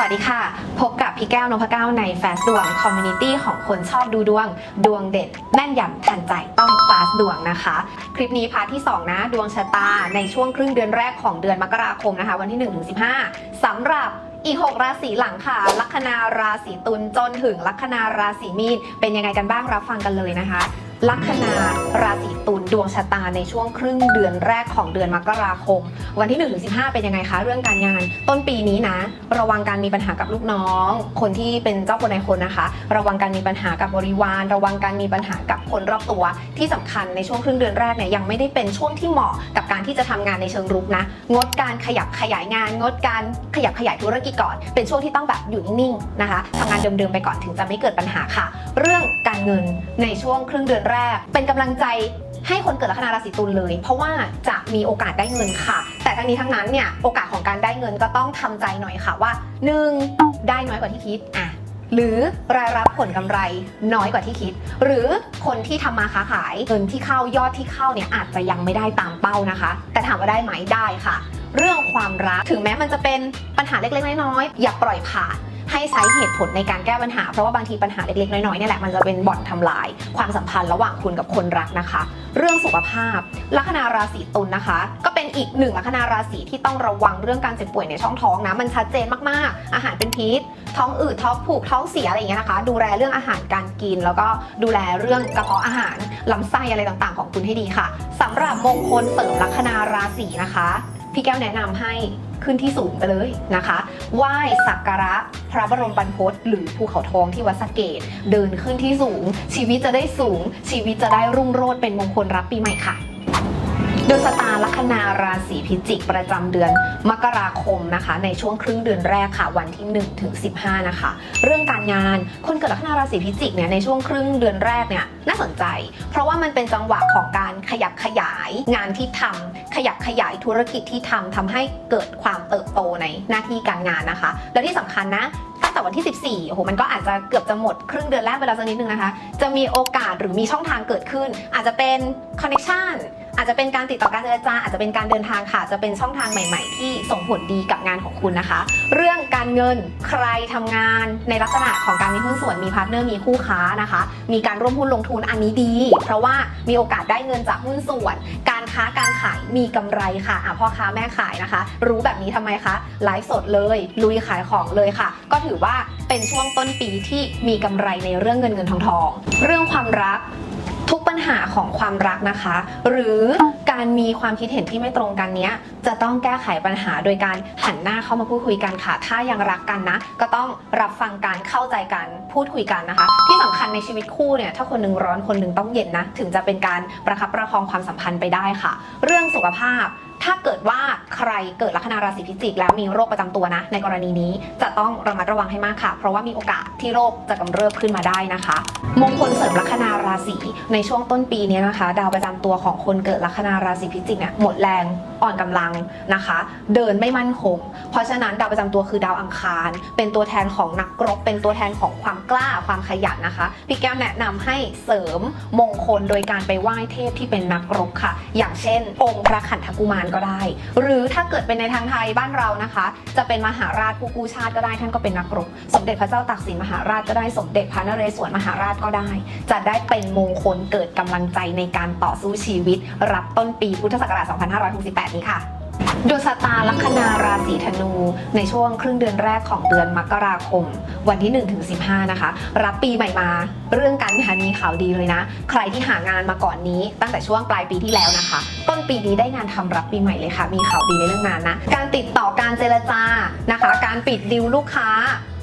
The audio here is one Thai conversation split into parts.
วัสดีค่ะ พบกับพี่แก้วนพเก้าในแฟสดวงคอมมูนิตี้ของคนชอบดูดวง ดวงเด็ดแม่นยำทันใจต้องฟาสดวงนะคะ คลิปนี้พาร์ทที่ 2 นะ ดวงชะตาในช่วงครึ่งเดือนแรกของเดือนมกราคมนะคะ วันที่1-15สำหรับอีก 6 ราศีหลังค่ะ ลัคนาราศีตุลจนถึงลัคนาราศีมีนเป็นยังไงกันบ้างรับฟังกันเลยนะคะ ลัคนาราศีตุลดวงชะตาในช่วงครึ่งเดือนแรกของเดือนมกราคม วันที่1นถึงสิเป็นยังไงคะ เรื่องการงาน ต้นปีนี้นะ ระวังการมีปัญหากับลูกน้อง คนที่เป็นเจ้าคนในคนนะคะ ระวังการมีปัญหากับบริวาร ระวังการมีปัญหากับคนรอบตัว ที่สำคัญในช่วงครึ่งเดือนแรกเนี่ยยังไม่ได้เป็นช่วงที่เหมาะกับการที่จะทำงานในเชิงรุกนะ งดการขยับขยายงาน งดการขยับขยายธุรกิจก่อน เป็นช่วงที่ต้องแบบอยู่นิ่งๆนะคะทำงานเดิมๆไปก่อนถึงจะไม่เกิดปัญหาค่ะ เรื่องการเงินในช่วงครึ่งเดือนแรก เป็นกำลังใจให้คนเกิดลัคนาราศีตุลเลย เพราะว่าจะมีโอกาสได้เงินค่ะ แต่ทั้งนี้ทั้งนั้นเนี่ยโอกาสของการได้เงินก็ต้องทำใจหน่อยค่ะว่า 1. ได้น้อยกว่าที่คิดอะหรือรายรับผลกำไรน้อยกว่าที่คิด หรือคนที่ทำมาค้าขายเงินที่เข้ายอดที่เข้าเนี่ยอาจจะยังไม่ได้ตามเป้านะคะ แต่ถามว่าได้ไหมได้ค่ะ เรื่องความรักถึงแม้มันจะเป็นปัญหาเล็กๆน้อยๆอย่าปล่อยผ่าน ให้ใช้เหตุผลในการแก้ปัญหา เพราะว่าบางทีปัญหาเล็กๆ น้อยๆเนี่ยแหละมันจะเป็นบ่อนทำลาย ความสัมพันธ์ระหว่างคุณกับคนรักนะคะ เรื่องสุขภาพ ลัคนาราศีตุลนะคะ ก็เป็นอีกหนึ่งลัคนาราศีที่ต้องระวังเรื่องการเจ็บป่วยในช่องท้องนะมันชัดเจนมากๆ อาหารเป็นพิษท้องอืดท้องผูกท้องเสียอะไรอย่างเงี้ยนะคะ ดูแลเรื่องอาหารการกิน แล้วก็ดูแลเรื่องกระเพาะอาหารลำไส้อะไรต่างๆ ของคุณให้ดีค่ะสำหรับมงคลเสริมลัคนาราศีนะคะ พี่แก้วแนะนำให้ขึ้นที่สูงไปเลยนะคะ ไหว้สักการะพระบรมบรรพตหรือภูเขาทองที่วัดสะเกตเดินขึ้นที่สูง ชีวิตจะได้สูง ชีวิตจะได้รุ่งโรจน์เป็นมงคลรับปีใหม่ค่ะ ดวงชะตาลัคนาราศีพิจิกประจำเดือนมกราคมนะคะ ในช่วงครึ่งเดือนแรกค่ะ วันที่1ถึง15 นะคะ เรื่องการงานคนเกิดลัคนาราศีพิจิกเนี่ยในช่วงครึ่งเดือนแรกเนี่ยน่าสนใจ เพราะว่ามันเป็นจังหวะของการขยับขยาย งานที่ทำขยับขยายธุรกิจที่ทำทำให้เกิดความเติบโตในหน้าที่การงานนะคะ และที่สำคัญนะตั้งแต่วันที่ 14 โอ้โห มันก็อาจจะเกือบจะหมดครึ่งเดือนแรกไปแล้วสักนิดนึงนะคะ จะมีโอกาสหรือมีช่องทางเกิดขึ้น อาจจะเป็นคอนเน c t ชัน อาจจะเป็นการติดต่อการเจรจาอาจจะเป็นการเดินทางค่ะ จะเป็นช่องทางใหม่ ๆ ที่ส่งผลดีกับงานของคุณนะคะ เรื่องการเงินใครทำงานในลักษณะของการมีหุ้นส่วนมีพาร์ทเนอร์มีคู่ค้านะคะ มีการร่วมหุ้นลงทุนอันนี้ดี เพราะว่ามีโอกาสได้เงินจากหุ้นส่วน การค้าการขายมีกำไรค่ะอะพ่อค้าแม่ขายนะคะ รู้แบบนี้ทำไมคะไลฟ์สดเลยลุยขายของเลยค่ะ ก็ถือว่าเป็นช่วงต้นปีที่มีกำไรในเรื่องเงินเงินทองทอง เรื่องความรัก หาของความรักนะคะ หรือการมีความคิดเห็นที่ไม่ตรงกันเนี้ยจะต้องแก้ไขปัญหาโดยการหันหน้าเข้ามาพูดคุยกันค่ะ ถ้ายังรักกันนะ ก็ต้องรับฟังการเข้าใจกันพูดคุยกันนะคะ ที่สำคัญในชีวิตคู่เนี่ยถ้าคนหนึงร้อนคนหนึงต้องเย็นนะ ถึงจะเป็นการประคับประคองความสัมพันธ์ไปได้ค่ะ เรื่องสุขภาพ ถ้าเกิดว่าใครเกิดลัคนาราศีพิจิก แล้วมีโรคประจำตัวนะ ในกรณีนี้จะต้องระมัดระวังให้มากค่ะ เพราะว่ามีโอกาสที่โรคจะกำเริบขึ้นมาได้นะคะ มงคลเสริมลัคนาราศีในช่วงต้นปีนี้นะคะ ดาวประจำตัวของคนเกิดลัคนาราศีพิจิกเนี่ยหมดแรงอ่อนกำลังนะคะ เดินไม่มั่นคง เพราะฉะนั้นดาวประจำตัวคือดาวอังคาร เป็นตัวแทนของนักรบ เป็นตัวแทนของความกล้าความขยันนะคะ พี่แก้วแนะนำให้เสริมมงคลโดยการไปไหว้เทพที่เป็นนักรบค่ะ อย่างเช่น องค์พระขันธกุมารก็ได้ หรือถ้าเกิดเป็นในทางไทยบ้านเรานะคะ จะเป็นมหาราชผู้กู้ชาติก็ได้ท่านก็เป็นนักรบสมเด็จพระเจ้าตากสินมหาราชก็ได้สมเด็จพระนเรศวรมหาราชก็ได้ จะได้เป็นมงคลเกิดกำลังใจในการต่อสู้ชีวิต รับต้นปีพุทธศักราช 2568 นี้ค่ะ ดวงชะตาลัคนาราศีธนู ในช่วงครึ่งเดือนแรกของเดือนมกราคม วันที่1ถึง15 นะคะ รับปีใหม่มา เรื่องการงานมีข่าวดีเลยนะ ใครที่หางานมาก่อนนี้ ตั้งแต่ช่วงปลายปีที่แล้วนะคะ ต้นปีนี้ได้งานทำรับปีใหม่เลยค่ะ มีข่าวดีในเรื่องงานนะ การติดต่อการเจรจานะคะ การปิดดิวลูกค้า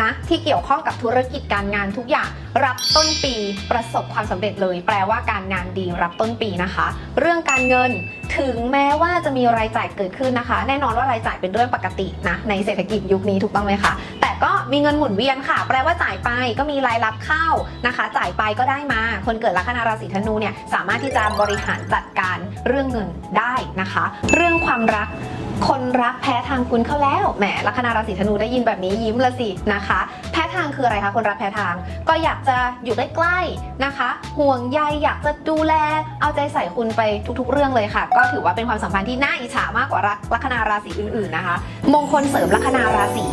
นะที่เกี่ยวข้องกับธุรกิจการงานทุกอย่างรับต้นปีประสบความสำเร็จเลย แปลว่าการงานดีรับต้นปีนะคะ เรื่องการเงินถึงแม้ว่าจะมีรายจ่ายเกิดขึ้นนะคะ แน่นอนว่ารายจ่ายเป็นเรื่องปกตินะในเศรษฐกิจยุคนี้ถูกต้องไหมคะแต่ก็มีเงินหมุนเวียนค่ะ แปลว่าจ่ายไปก็มีรายรับเข้านะคะ จ่ายไปก็ได้มา คนเกิดลัคนาราศีธนูเนี่ยสามารถที่จะบริหารจัดการเรื่องเงินได้นะคะ เรื่องความรัก คนรักแพ้ทางคุณเข้าแล้วแหมลัคนาราศีธนูได้ยินแบบนี้ยิ้มละสินะคะ แพ้ทางคืออะไรคะคนรักแพ้ทาง ก็อยากจะอยู่ใกล้ๆนะคะ ห่วงใยอยากจะดูแล เอาใจใส่คุณไปทุกๆ เรื่องเลยค่ะ ก็ถือว่าเป็นความสัมพันธ์ที่น่าอิจฉามากกว่ารักลัคนาราศีอื่นๆนะคะ มงคลเสริมลัคนาราศี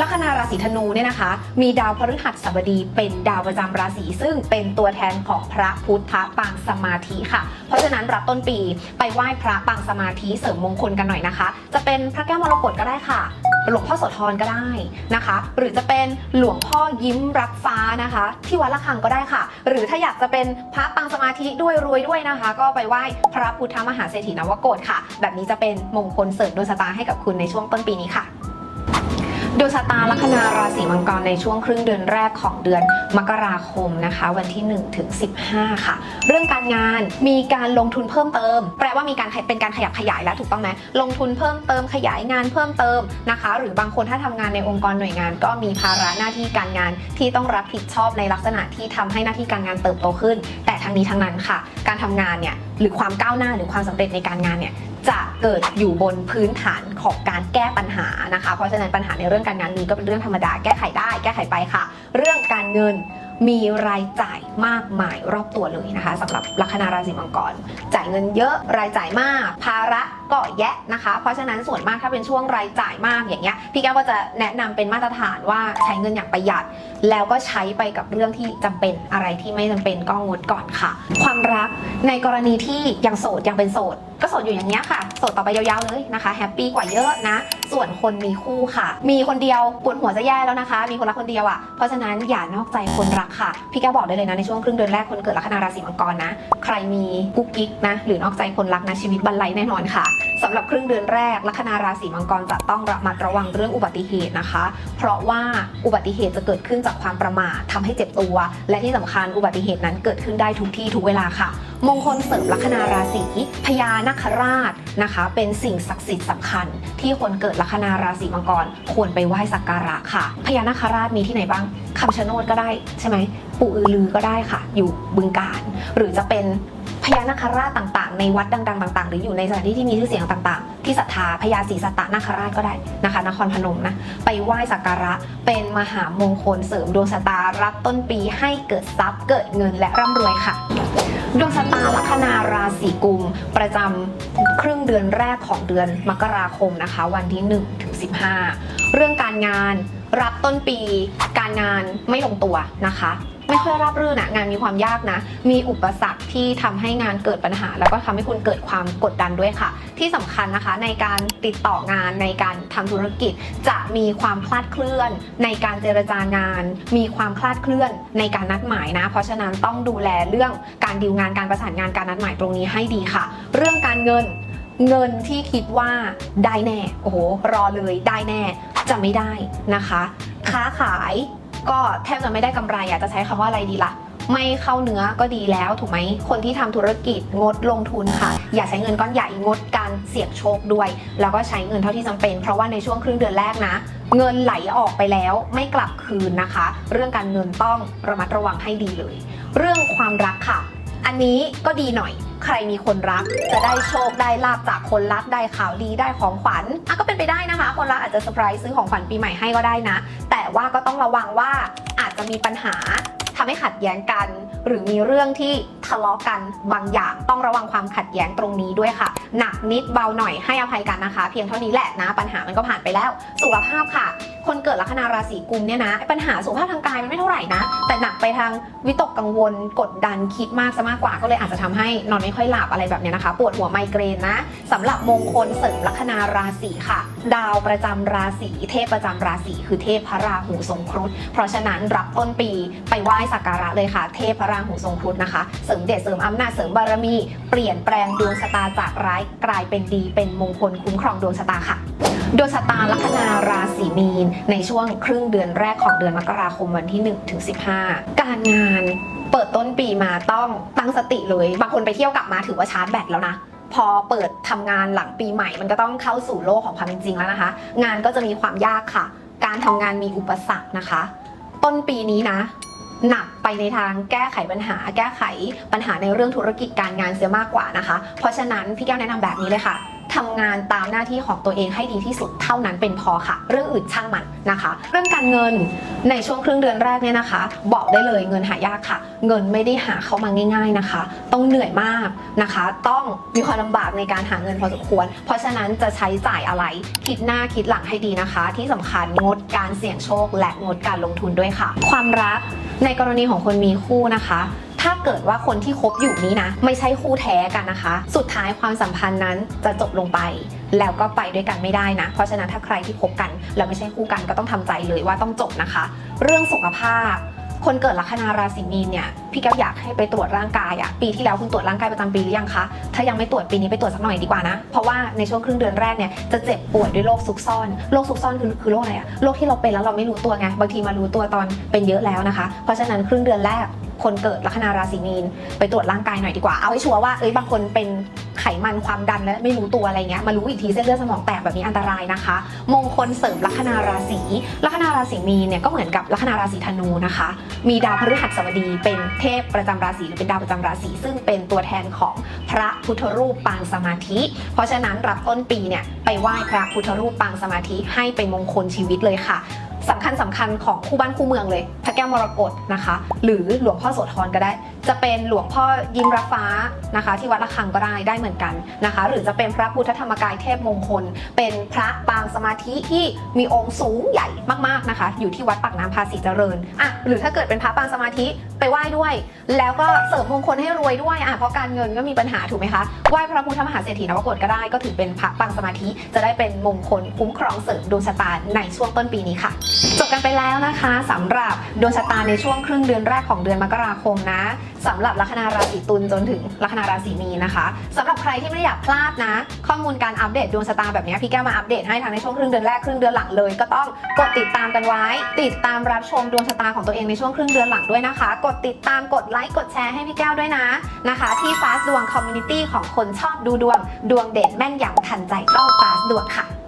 ลัคนาราศีธนูเนี่ยนะคะ มีดาวพฤหัสบดีเป็นดาวประจำราศีซึ่งเป็นตัวแทนของพระพุทธปางสมาธิค่ะ เพราะฉะนั้นรับต้นปีไปไหว้พระปางสมาธิเสริมมงคลกันหน่อยนะคะจะเป็นพระแก้วมรกตก็ได้ค่ะ หลวงพ่อโสธรก็ได้นะคะ หรือจะเป็นหลวงพ่อยิ้มรับฟ้านะคะ ที่วัดละคังก็ได้ค่ะ หรือถ้าอยากจะเป็นพระปางสมาธิด้วยรวยด้วยนะคะ ก็ไปไหว้พระพุทธมหาเศรษฐีนวโกศค่ะ แบบนี้จะเป็นมงคลเสริมดวงชะตาให้กับคุณในช่วงต้นปีนี้ค่ะ ดวงชะตาลัคนาราศีมังกรในช่วงครึ่งเดือนแรกของเดือนมกราคมนะคะ วันที่1ถึง15 ค่ะ เรื่องการงานมีการลงทุนเพิ่มเติม แปลว่ามีการเป็นการขยับขยายแล้วถูกต้องไหมลงทุนเพิ่มเติมขยายงานเพิ่มเติมนะคะ หรือบางคนถ้าทำงานในองค์กรหน่วยงาน ก็มีภาระหน้าที่การงานที่ต้องรับผิดชอบในลักษณะที่ทำให้หน้าที่การงานเติบโตขึ้น แต่ทั้งนี้ทั้งนั้นค่ะ การทำงานเนี่ยหรือความก้าวหน้าหรือความสำเร็จในการงานเนี่ย จะเกิดอยู่บนพื้นฐานของการแก้ปัญหานะคะ เพราะฉะนั้นปัญหาในเรื่องการงานมีก็เป็นเรื่องธรรมดาแก้ไขได้ แก้ไขไปค่ะ เรื่องการเงินมีรายจ่ายมากมายรอบตัวเลยนะคะสำหรับลัคนาราศีมังกร จ่ายเงินเยอะรายจ่ายมาก ภาระ ก็แยะนะคะ เพราะฉะนั้นส่วนมากถ้าเป็นช่วงรายจ่ายมากอย่างเงี้ยพี่แก้วก็จะแนะนำเป็นมาตรฐานว่าใช้เงินอย่างประหยัด แล้วก็ใช้ไปกับเรื่องที่จำเป็นอะไรที่ไม่จำเป็นก็งดก่อนค่ะ ความรักในกรณีที่ยังโสดยังเป็นโสด ก็โสดอยู่อย่างเงี้ยค่ะโสดต่อไปยาวๆเลยนะคะแฮปปี้กว่าเยอะนะ ส่วนคนมีคู่ค่ะ มีคนเดียวปวดหัวจะแย่แล้วนะคะ มีคนรักคนเดียวอะเพราะฉะนั้นอย่านอกใจคนรักค่ะ พี่แก้วบอกได้เลยนะในช่วงครึ่งเดือนแรกคนเกิดลัคนาราศีมังกรนะ ใครมีกุ๊กกิ๊กนะหรือนอกใจคนรักนะชีวิตบรรลัยแน่นอนค่ะสำหรับครึ่งเดือนแรกลัคนาราศีมังกรจะต้องระมัดระวังเรื่องอุบัติเหตุนะคะ เพราะว่าอุบัติเหตุจะเกิดขึ้นจากความประมาททำให้เจ็บตัว และที่สำคัญอุบัติเหตุนั้นเกิดขึ้นได้ทุกที่ทุกเวลาค่ะ มงคลเสริมลัคนาราศีพญานาคราชนะคะ เป็นสิ่งศักดิ์สิทธิ์สำคัญ ที่คนเกิดลัคนาราศีมังกรควรไปไหว้สักการะค่ะพญานาคราชมีที่ไหนบ้างคำชะโนดก็ได้ใช่ไหมปู่อือลือก็ได้ค่ะ อยู่บึงการ หรือจะเป็น พญานาคราชต่างๆ ในวัดดังๆ ต่าง ๆ หรืออยู่ในสถานที่ที่มีชื่อเสียงต่างๆ ที่ศรัทธาพญาศรีสัตตนาคราชก็ได้นะคะ นครพนมนะ ไปไหว้สักการะเป็นมหามงคลเสริมดวงชะตารับต้นปีให้เกิดทรัพย์เกิดเงินและร่ำรวยค่ะดวงชะตาลัคนาราศีกุม ประจำครึ่งเดือนแรกของเดือนมกราคมนะคะ วันที่1ถึง15 เรื่องการงานรับต้นปี การงานไม่ลงตัวนะคะ ไม่ค่อยราบรื่นนะงานมีความยากนะ มีอุปสรรคที่ทำให้งานเกิดปัญหา แล้วก็ทำให้คุณเกิดความกดดันด้วยค่ะ ที่สำคัญนะคะในการติดต่องานในการทำธุรกิจ จะมีความคลาดเคลื่อน ในการเจรจางาน มีความคลาดเคลื่อนในการนัดหมายนะ เพราะฉะนั้นต้องดูแลเรื่องการดีลงานการประสานงานการนัดหมายตรงนี้ให้ดีค่ะ เรื่องการเงินเงินที่คิดว่าได้แน่ โอ้โห รอเลยได้แน่ จะไม่ได้นะคะ ค้าขาย ก็แทบจะไม่ได้กำไรอะจะใช้คำว่าอะไรดีล่ะ ไม่เข้าเนื้อก็ดีแล้วถูกไหมคนที่ทำธุรกิจงดลงทุนค่ะ อย่าใช้เงินก้อนใหญ่งดการเสี่ยงโชคด้วย แล้วก็ใช้เงินเท่าที่จำเป็น เพราะว่าในช่วงครึ่งเดือนแรกนะ เงินไหลออกไปแล้วไม่กลับคืนนะคะ เรื่องการเงินต้องระมัดระวังให้ดีเลย เรื่องความรักค่ะ อันนี้ก็ดีหน่อย ใครมีคนรัก จะได้โชคได้ลาบจากคนรักได้ข่าวดีได้ของขวัญอะก็เป็นไปได้นะคะ คนรักอาจจะเซอร์ไพรส์ซื้อของขวัญปีใหม่ให้ก็ได้นะ แต่ว่าก็ต้องระวังว่าอาจจะมีปัญหาทำให้ขัดแย้งกัน หรือมีเรื่องที่ทะเลาะกันบางอย่างต้องระวังความขัดแย้งตรงนี้ด้วยค่ะ หนักนิดเบาหน่อยให้อภัยกันนะคะ เพียงเท่านี้แหละนะ ปัญหามันก็ผ่านไปแล้ว สุขภาพค่ะคนเกิดลัคนาราศีกุมเนี่ยนะปัญหาสุขภาพทางกายมันไม่เท่าไหร่นะ แต่หนักไปทางวิตกกังวลกดดันคิดมากซะมากกว่าก็เลยอาจจะทำให้นอนไม่ค่อยหลับอะไรแบบเนี้ยนะคะ ปวดหัวไมเกรนนะสำหรับมงคลเสริมลัคนาราศีค่ะ ดาวประจำราศีเทพประจำราศีคือเทพพระราหูทรงครุฑเพราะฉะนั้นรับต้นปีไปไหว้สักการะเลยค่ะ เทพพระราหูทรงครุฑนะคะเสริมเดชเสริมอำนาจเสริมบารมี เปลี่ยนแปลงดวงชะตาจากร้ายกลายเป็นดีเป็นมงคลคุ้มครองดวงชะตาค่ะ ดวงชะตาลัคนาราศีมีน ในช่วงครึ่งเดือนแรกของเดือนมกราคมวันที่1ถึง15 การงานเปิดต้นปีมาต้องตั้งสติเลย บางคนไปเที่ยวกลับมาถือว่าชาร์จแบตแล้วนะพอเปิดทำงานหลังปีใหม่มันก็ต้องเข้าสู่โลกของความจริงแล้วนะคะ งานก็จะมีความยากค่ะ การทำงานมีอุปสรรคนะคะ ต้นปีนี้นะ หนักไปในทางแก้ไขปัญหา แก้ไขปัญหาในเรื่องธุรกิจการงานเสียมากกว่านะคะ เพราะฉะนั้นพี่แก้วแนะนำแบบนี้เลยค่ะ ทำงานตามหน้าที่ของตัวเองให้ดีที่สุดเท่านั้นเป็นพอค่ะ เรื่องอื่นช่างมันนะคะ เรื่องการเงินในช่วงครึ่งเดือนแรกเนี่ยนะคะ บอกได้เลยเงินหายากค่ะ เงินไม่ได้หาเข้ามาง่าย ๆนะคะ ต้องเหนื่อยมากนะคะ ต้องมีความลำบากในการหาเงินพอสมควร เพราะฉะนั้นจะใช้จ่ายอะไรคิดหน้าคิดหลังให้ดีนะคะ ที่สำคัญงดการเสี่ยงโชค และงดการลงทุนด้วยค่ะ ความรักในกรณีของคนมีคู่นะคะ ถ้าเกิดว่าคนที่คบอยู่นี้นะ ไม่ใช่คู่แท้กันนะคะ สุดท้ายความสัมพันธ์นั้นจะจบลงไป แล้วก็ไปด้วยกันไม่ได้นะ เพราะฉะนั้นถ้าใครที่คบกันแล้วไม่ใช่คู่กันก็ต้องทำใจเลยว่าต้องจบนะคะ เรื่องสุขภาพคนเกิดลัคนาราศีมีนเนี่ยพี่แก้วอยากให้ไปตรวจร่างกายอะปีที่แล้วคุณตรวจร่างกายประจำปีหรือยังคะถ้ายังไม่ตรวจปีนี้ไปตรวจสักหน่อยดีกว่านะ เพราะว่าในช่วงครึ่งเดือนแรกเนี่ยจะเจ็บปวดด้วยโรคซุกซ่อนโรคซุกซ่อนคือคือโรคอะไรอะโรคที่เราเป็นแล้วเราไม่รู้ตัวไงบางทีมารู้ตัวตอนเป็นเยอะแล้วนะคะ เพราะฉะนั้นครึ่งเดือนแรก คนเกิดลัคนาราศีมีน ไปตรวจร่างกายหน่อยดีกว่า เอาให้ชัวร์ว่าเอ้ยบางคนเป็นไขมันความดันและไม่รู้ตัวอะไรเงี้ยมารู้อีกทีเส้นเลือดสมองแตกแบบนี้อันตรายนะคะ มงคลเสริมลัคนาราศีลัคนาราศีมีนเนี่ยก็เหมือนกับลัคนาราศีธนูนะคะ มีดาวพฤหัสบดีเป็นเทพประจำราศีหรือเป็นดาวประจำราศีซึ่งเป็นตัวแทนของพระพุทธรูปปางสมาธิ เพราะฉะนั้นรับต้นปีเนี่ยไปไหว้พระพุทธรูปปางสมาธิให้เป็นมงคลชีวิตเลยค่ะ สำคัญสำคัญของคู่บ้านคู่เมืองเลย พระแก้วมรกตนะคะ หรือหลวงพ่อโสธรก็ได้ จะเป็นหลวงพ่อยิ้มระฟ้านะคะ ที่วัดระฆังก็ได้ได้เหมือนกันนะคะ หรือจะเป็นพระพุทธธรรมกายเทพมงคล เป็นพระปางสมาธิที่มีองค์สูงใหญ่มากๆนะคะ อยู่ที่วัดปากน้ำภาษีเจริญอะหรือถ้าเกิดเป็นพระปางสมาธิไปไหว้ด้วย แล้วก็เสริมมงคลให้รวยด้วยอะเพราะการเงินก็มีปัญหาถูกไหมคะไหว้พระพุทธมหาเศรษฐีนวโกฏก็ได้ก็ถือเป็นพระปางสมาธิจะได้เป็นมงคลคุ้มครองเสริมดวงชะตาในช่วงต้นปีนี้ค่ะจบกันไปแล้วนะคะสำหรับดวงชะตาในช่วงครึ่งเดือนแรกของเดือนมกราคมนะสำหรับลัคนาราศีตุลจนถึงลัคนาราศีมีนนะคะสำหรับใครที่ไม่อยากพลาดนะ ข้อมูลการอัปเดตดวงชะตาแบบนี้พี่แก้วมาอัปเดตให้ทางในช่วงครึ่งเดือนแรกครึ่งเดือนหลังเลย ก็ต้องกดติดตามกันไว้ ติดตามรับชมดวงชะตาของตัวเองในช่วงครึ่งเดือนหลังด้วยนะคะ กดติดตามกดไลค์กดแชร์ให้พี่แก้วด้วยนะนะคะ ที่ฟาสดวงคอมมูนิตี้ของคนชอบดูดวงดวงเด่นแม่นยำทันใจก็ฟาสดวงค่ะ